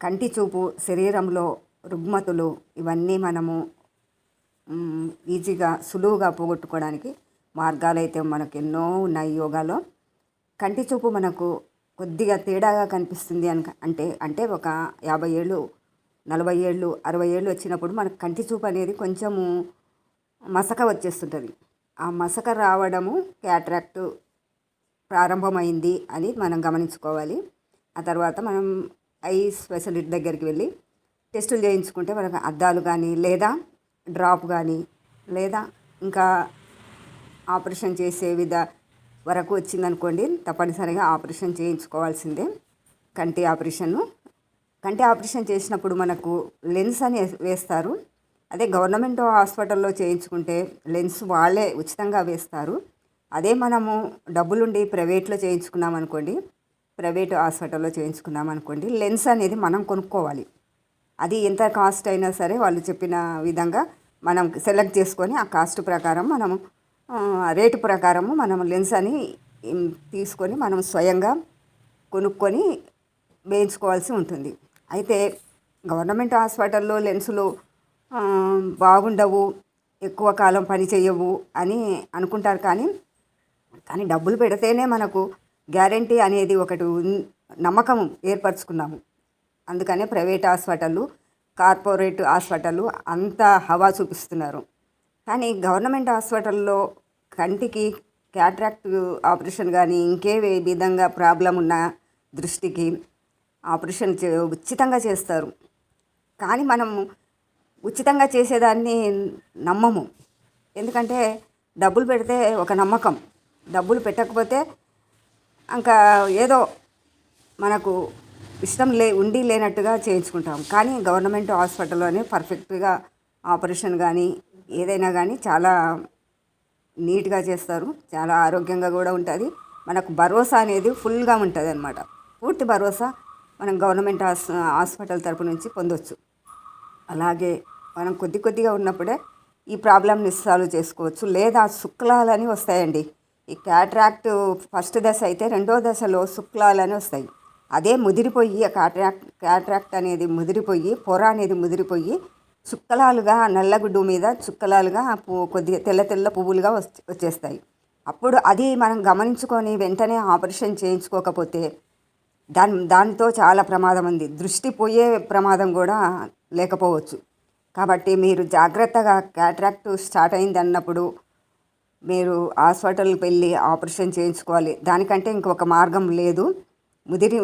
కంటి చూపు శరీరంలో రుగ్మతులు ఇవన్నీ మనము ఈజీగా సులువుగా పోగొట్టుకోవడానికి మార్గాలు అయితే మనకు ఎన్నో ఉన్నాయి యోగాలో. కంటి చూపు మనకు కొద్దిగా తేడాగా కనిపిస్తుంది అని అంటే అంటే ఒక యాభై ఏళ్ళు నలభై ఏళ్ళు అరవై ఏళ్ళు వచ్చినప్పుడు మనకు కంటి చూపు అనేది కొంచెము మసక వచ్చేస్తుంటుంది. ఆ మసక రావడము క్యాట్రాక్ట్ ప్రారంభమైంది అని మనం గమనించుకోవాలి. ఆ తర్వాత మనం ఐ స్పెషలిస్ట్ దగ్గరికి వెళ్ళి టెస్టులు చేయించుకుంటే వాళ్ళకి అద్దాలు కానీ లేదా డ్రాప్ కానీ లేదా ఇంకా ఆపరేషన్ చేసే విధ వరకు వచ్చిందనుకోండి తప్పనిసరిగా ఆపరేషన్ చేయించుకోవాల్సిందే. కంటి ఆపరేషన్ను కంటి ఆపరేషన్ చేసినప్పుడు మనకు లెన్స్ అని వేస్తారు. అదే గవర్నమెంట్ హాస్పిటల్లో చేయించుకుంటే లెన్స్ వాళ్ళే ఉచితంగా వేస్తారు. అదే మనము డబ్బులుండి ప్రైవేట్లో చేయించుకున్నాం అనుకోండి ప్రైవేట్ హాస్పిటల్లో చేయించుకున్నాం అనుకోండి లెన్స్ అనేది మనం కొనుక్కోవాలి. అది ఎంత కాస్ట్ అయినా సరే వాళ్ళు చెప్పిన విధంగా మనం సెలెక్ట్ చేసుకొని ఆ కాస్ట్ ప్రకారం మనము రేటు ప్రకారము మనం లెన్స్ అని తీసుకొని మనం స్వయంగా కొనుక్కొని వేయించుకోవాల్సి ఉంటుంది. అయితే గవర్నమెంట్ హాస్పిటల్లో లెన్సులు బాగుండవు ఎక్కువ కాలం పని చేయవు అని అనుకుంటారు కానీ కానీ డబ్బులు పెడితేనే మనకు గ్యారంటీ అనేది ఒకటి నమ్మకం ఏర్పరచుకున్నాము. అందుకనే ప్రైవేట్ హాస్పిటళ్ళు కార్పొరేట్ హాస్పిటళ్ళు అంత హవా చూపిస్తున్నారు. కానీ గవర్నమెంట్ హాస్పిటల్లో కంటికి క్యాట్రాక్ట్ ఆపరేషన్ కానీ ఇంకే విధంగా ప్రాబ్లం ఉన్న దృష్టికి ఆపరేషన్ ఉచితంగా చేస్తారు. కానీ మనము ఉచితంగా చేసేదాన్ని నమ్మము. ఎందుకంటే డబ్బులు పెడితే ఒక నమ్మకం. డబ్బులు పెట్టకపోతే ఇంకా ఏదో మనకు ఇష్టం లే ఉండి లేనట్టుగా చేయించుకుంటాం. కానీ గవర్నమెంట్ హాస్పిటల్లోనే పర్ఫెక్ట్గా ఆపరేషన్ కానీ ఏదైనా కానీ చాలా నీట్గా చేస్తారు. చాలా ఆరోగ్యంగా కూడా ఉంటుంది. మనకు భరోసా అనేది ఫుల్గా ఉంటుంది అనమాట పూర్తి భరోసా మనం గవర్నమెంట్ హాస్ హాస్పిటల్ తరపు నుంచి పొందొచ్చు. అలాగే మనం కొద్ది కొద్దిగా ఉన్నప్పుడే ఈ ప్రాబ్లమ్ని సాల్వ్ చేసుకోవచ్చు. లేదా శుక్లాలని వస్తాయండి. ఈ క్యాట్రాక్ట్ ఫస్ట్ దశ అయితే రెండో దశలో శుక్లాలని వస్తాయి. అదే ముదిరిపోయి కాట్రాక్ట్ క్యాట్రాక్ట్ క్యాట్రాక్ట్ అనేది ముదిరిపోయి పొర అనేది ముదిరిపోయి చుక్కలాలుగా నల్లగుడ్డు మీద చుక్కలాలుగా కొద్దిగా తెల్ల తెల్ల పువ్వులుగా వచ్చేస్తాయి. అప్పుడు అది మనం గమనించుకొని వెంటనే ఆపరేషన్ చేయించుకోకపోతే దాని దానితో చాలా ప్రమాదం ఉంది. దృష్టి పోయే ప్రమాదం కూడా లేకపోవచ్చు. కాబట్టి మీరు జాగ్రత్తగా క్యాట్రాక్ట్ స్టార్ట్ అయింది అన్నప్పుడు మీరు హాస్పిటల్కి వెళ్ళి ఆపరేషన్ చేయించుకోవాలి. దానికంటే ఇంకొక మార్గం లేదు. ముదిరి